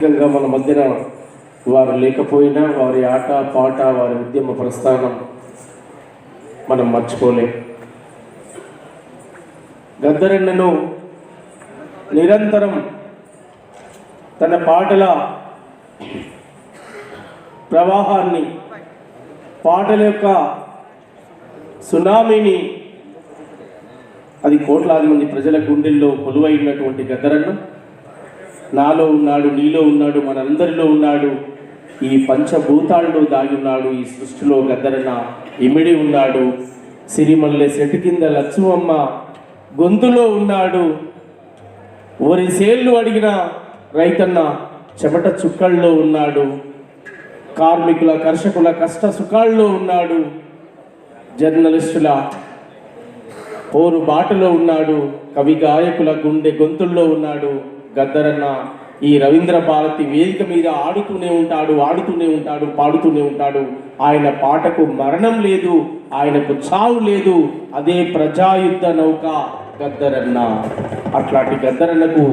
ముఖ్యంగా మన మధ్యన వారు లేకపోయినా వారి ఆట పాట వారి ఉద్యమ ప్రస్థానం మనం మర్చిపోలేం. గద్దరెన్నను నిరంతరం తన పాటల ప్రవాహాన్ని పాటల యొక్క సునామీని అది కోట్లాది మంది ప్రజల గుండెల్లో కొలువైనటువంటి గద్దరన్నం నాలో ఉన్నాడు నీలో ఉన్నాడు మనందరిలో ఉన్నాడు. ఈ పంచభూతాల్లో దాగి ఉన్నాడు ఈ సృష్టిలో గద్దరన ఇమిడి ఉన్నాడు. సిరిమల్లె చెట్టు కింద లక్ష్మమ్మ గొంతులో ఉన్నాడు. ఓరి సేళ్ళు అడిగిన రైతన్న చెమట చుక్కల్లో ఉన్నాడు. కార్మికుల కర్షకుల కష్ట సుఖాల్లో ఉన్నాడు. జర్నలిస్టుల పోరు బాటలో ఉన్నాడు. కవి గాయకుల గుండె గొంతుల్లో ఉన్నాడు. గద్దరన్న ఈ రవీంద్ర భారతి వేదిక మీద ఆడుతూనే ఉంటాడు ఆడుతూనే ఉంటాడు పాడుతూనే ఉంటాడు. ఆయన పాటకు మరణం లేదు ఆయనకు చావు లేదు. అదే ప్రజాయుద్ధ నౌక గద్దరన్న. అట్లాంటి గద్దరన్నకు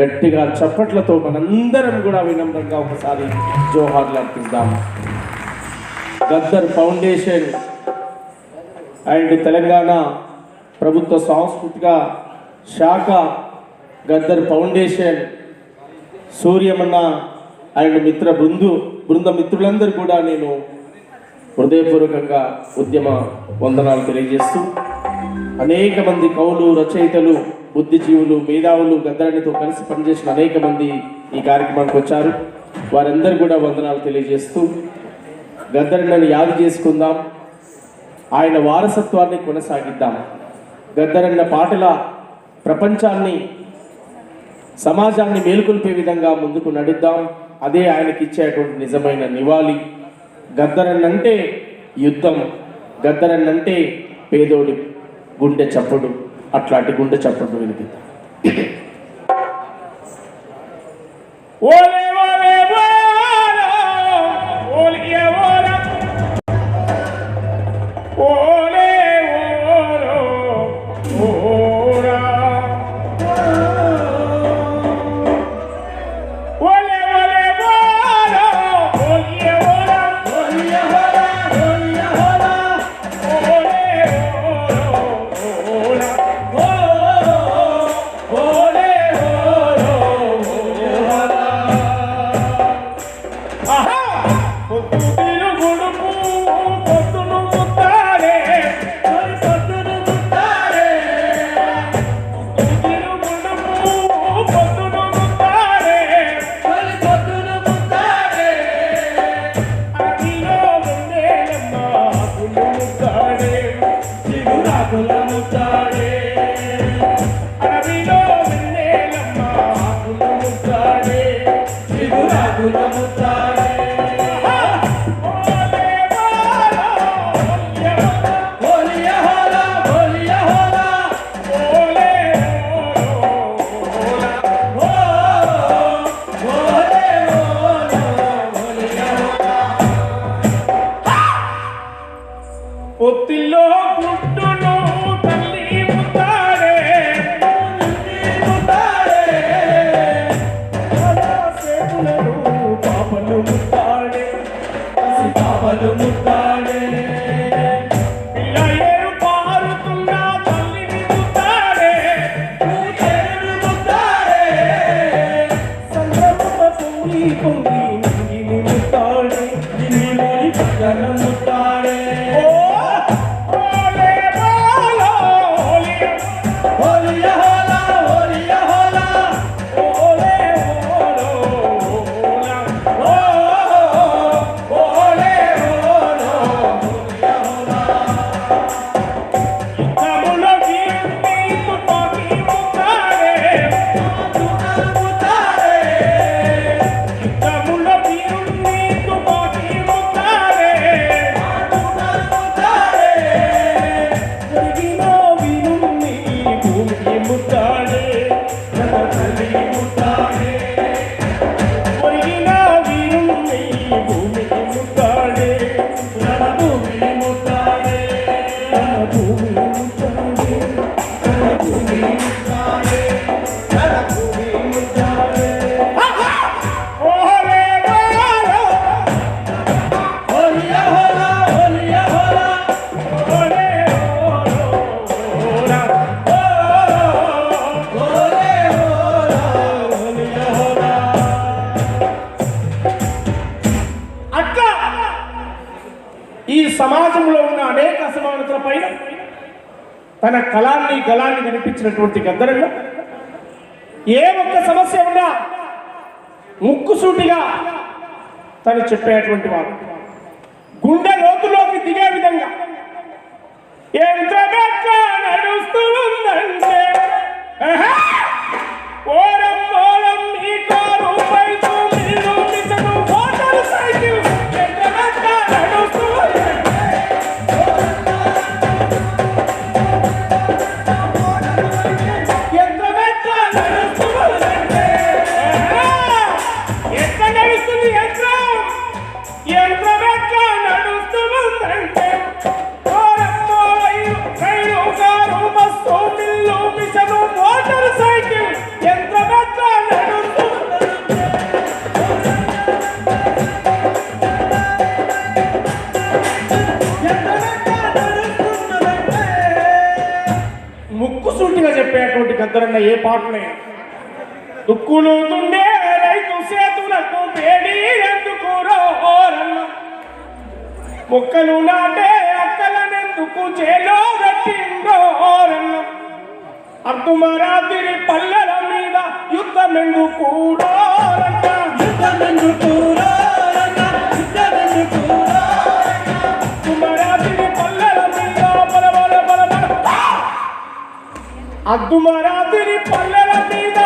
గట్టిగా చప్పట్లతో మనందరం కూడా వినమ్రంగా ఒకసారి జోహార్లు అర్పిద్దాం గద్దర్ ఫౌండేషన్ అండ్ తెలంగాణ ప్రభుత్వ సాంస్కృతిక శాఖ గద్దర్ ఫౌండేషన్ సూర్యమన్న ఆయన మిత్ర బృందు బృంద మిత్రులందరూ కూడా నేను హృదయపూర్వకంగా ఉద్యమ వందనాలు తెలియజేస్తూ అనేక మంది కవులు రచయితలు బుద్ధిజీవులు మేధావులు గద్దరనితో కలిసి పనిచేసిన అనేక మంది ఈ కార్యక్రమానికి వచ్చారు. వారందరూ కూడా వందనాలు తెలియజేస్తూ గద్దరన్నను యాదు చేసుకుందాం. ఆయన వారసత్వాన్ని కొనసాగిద్దాం. గద్దరన్న పాటల ప్రపంచాన్ని సమాజాన్ని మేలుకొల్పే విధంగా ముందుకు నడుద్దాం. అదే ఆయనకి ఇచ్చేటువంటి నిజమైన నివాళి. గద్దరన్నంటే యుద్ధం. గద్దరన్నంటే పేదోడి గుండె చప్పుడు. అట్లాంటి గుండె చప్పుడు వినిపిద్దాం. ఓలే పొత్తిల్లో పుట్టును తన కళాన్ని గలాన్ని కనిపించినటువంటి గద్దరంగా ఏ ఒక్క సమస్య ఉన్నా ముక్కుసూటిగా తను చెప్పేటువంటి వారు గుండె లోతులోకి దిగే విధంగా. ఎంత నడుస్తుందంటే ఓరమ్మ తుక్కులు తుండే రైతు చేతులకు పేడి ఎందుకురో మొక్కలు నాటే అక్కలనెందుకు చేలో రట్టిందో అర్ధమరాత్రి పల్లెల మీద యుద్ధమెందుకు యుద్ధమెందుకు అగ్గుమరాతిని పల్లెల మీద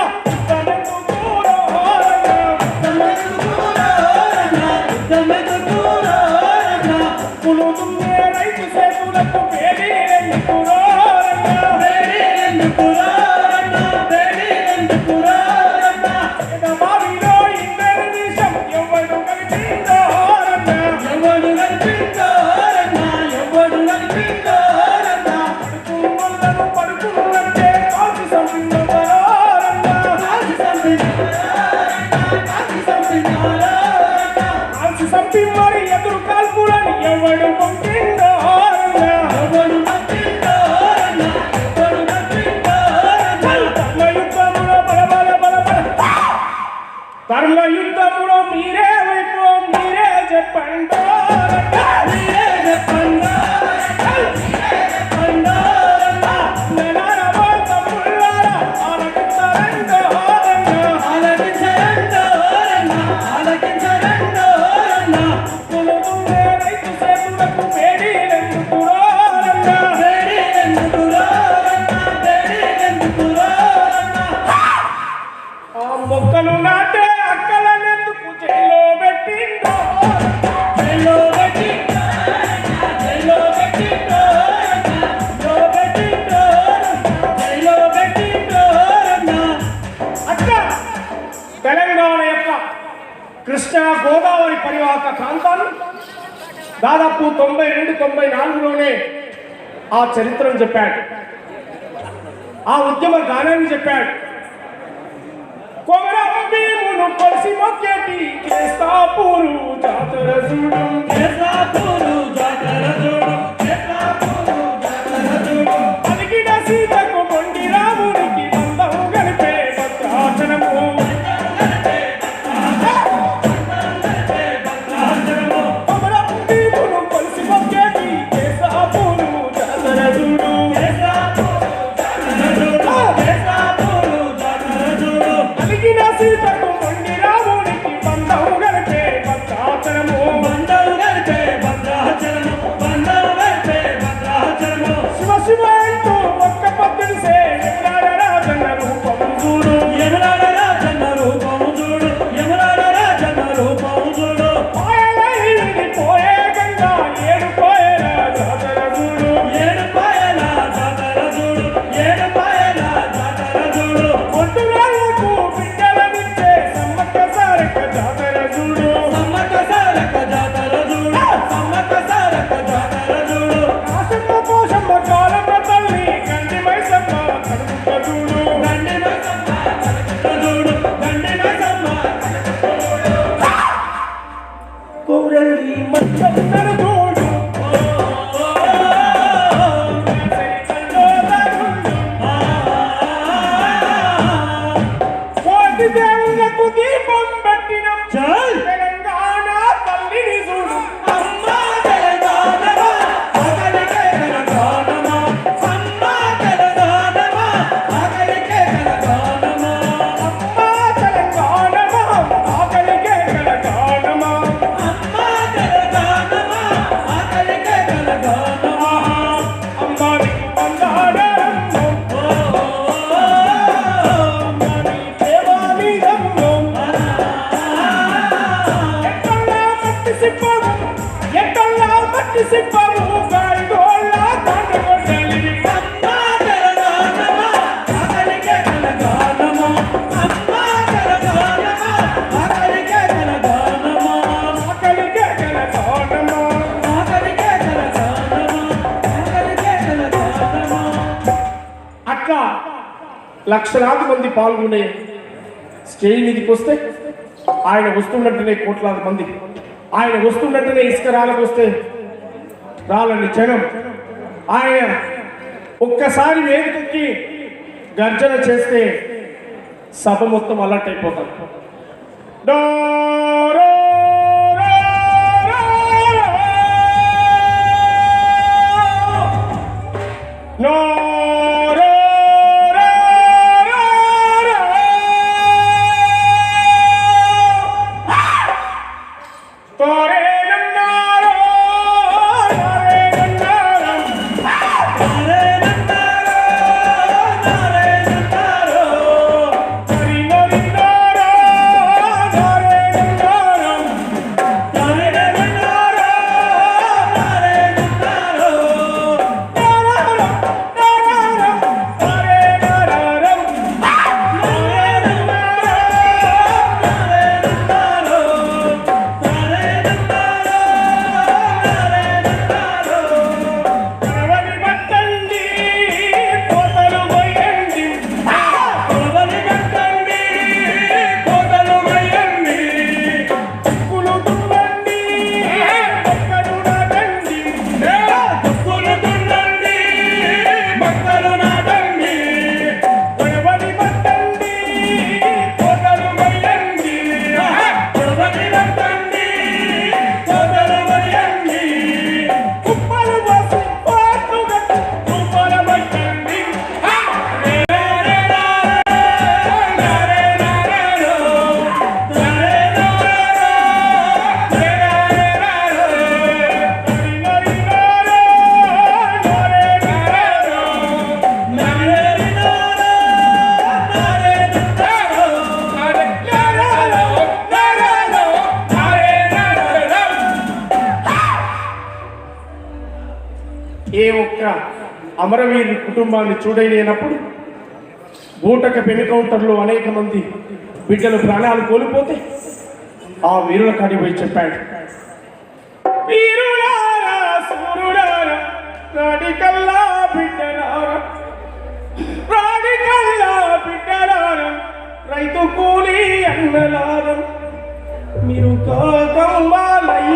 పరివాహక ప్రాంతాన్ని దాదాపు తొంభై రెండు తొంభై నాలుగులోనే ఆ చరిత్రను చెప్పాడు. ఆ ఉద్యమ గానాన్ని చెప్పాడు. కొమరమ్మీమును కలిసి మొక్కేటి కేస్తాపూరు జాతర చూడు. ఆకలికే తెలంగాణమా ఆకలికే తెలంగాణమా ఆకలికే తెలంగాణమా అట్లా లక్షలాది మంది పాల్గొనే స్టేజ్ మీదకి వస్తే ఆయన వస్తున్నట్టునే కోట్లాది మంది ఆయన వస్తున్నట్టునే ఇసుక రాళ్ళకు వస్తే జనం ఆయన ఒక్కసారి వేదికకి గర్జన చేస్తే సభ మొత్తం అలర్ట్ అయిపోతాం. డోరో no, అమరవీరు కుటుంబాన్ని చూడలేనప్పుడు బూటక పెనుకౌంటర్లో అనేక మంది బిడ్డలు ప్రాణాలు కోల్పోతే ఆ వీరుల కాడికి పోయి చెప్పాడు. వీరులారా రాడికల్లా బిడ్డలారా రాడికల్లా బిడ్డలారా రైతు కూలి అన్నలారా మీరు కాకంబాలై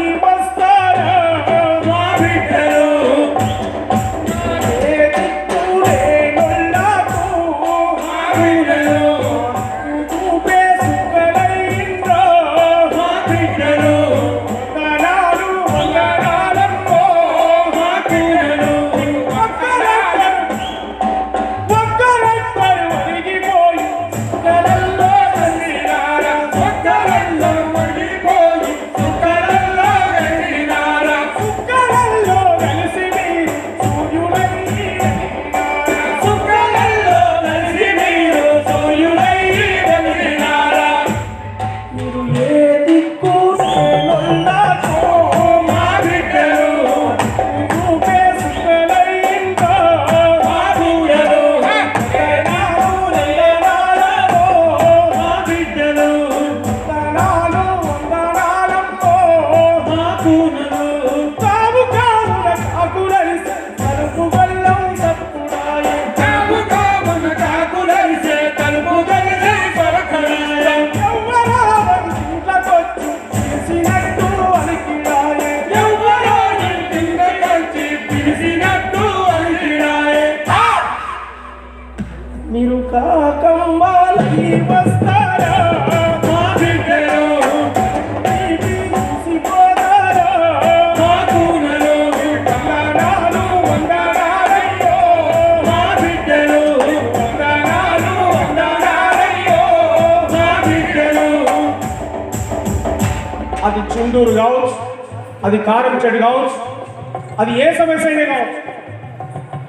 అది కారం చెడు కావచ్చు అది ఏ సమస్య అయినా కావచ్చు.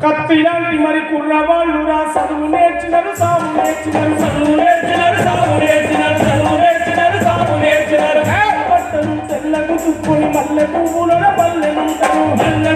కత్తి లాంటి మరి కుర్రవాళ్ళు రా చదువు నేర్చినారు సాగు నేర్చినారు చదువు నేర్చినారు సాగు నేర్చినారు చదువు నేర్చినారు సాగు నేర్చినారు. బట్టలు తెల్లకు తుక్కుని మల్లె పువ్వుల మల్లెలుంటారు మల్లె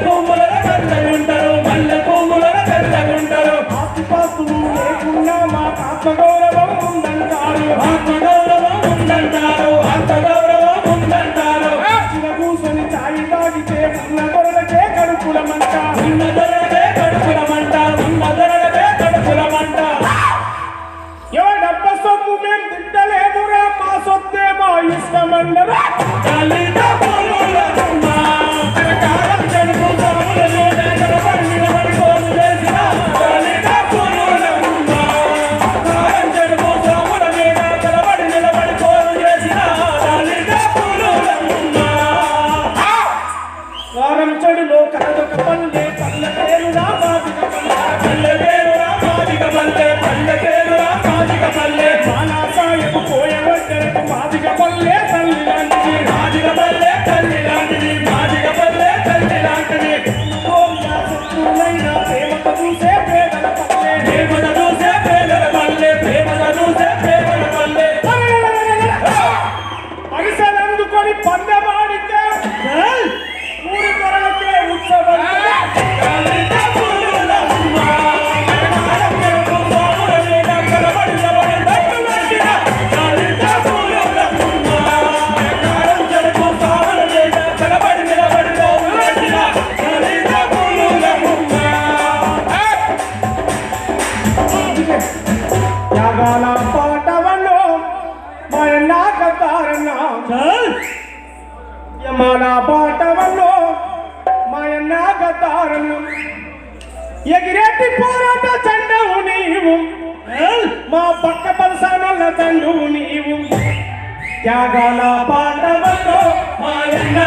త్యాగాల పాటలతో మాయన్న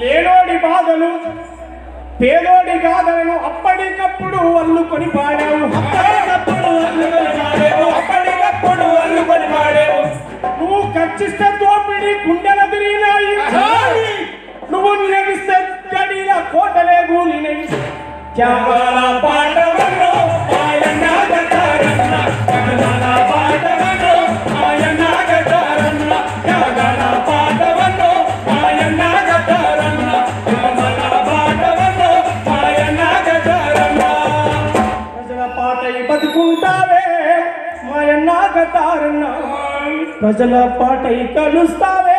లేనోడి బాధలు పేదోడి గాథలను అప్పటికప్పుడు అల్లుకొని పాడావు. అప్పటికప్పుడు అల్లుకొని పాడావు. అప్పటికప్పుడు అల్లుకొని పాడావు నువ్వు ఖర్చిస్తే తండ్రి గుండెల తిరిగినాయి నువ్వు నిలగిస్తే కోటలే కూలినవి కేవల ప్రజల పాటై కలుస్తావే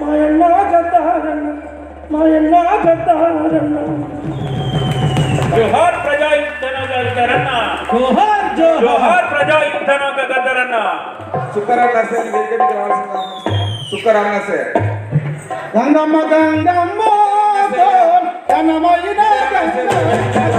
మాయన్నా గద్దారన్న మాయన్నా గద్దారన్న జోహార్ ప్రజా యుద్ధన గద్దరన్న జోహార్ జోహార్ ప్రజా యుద్ధన గద్దరన్న శుక్రాన్న సేన వెంకటకి రావాల్సిన శుక్రాన్న సేన గంగమ్మ గంగమ్మ ఘనమైన గంగమ్మ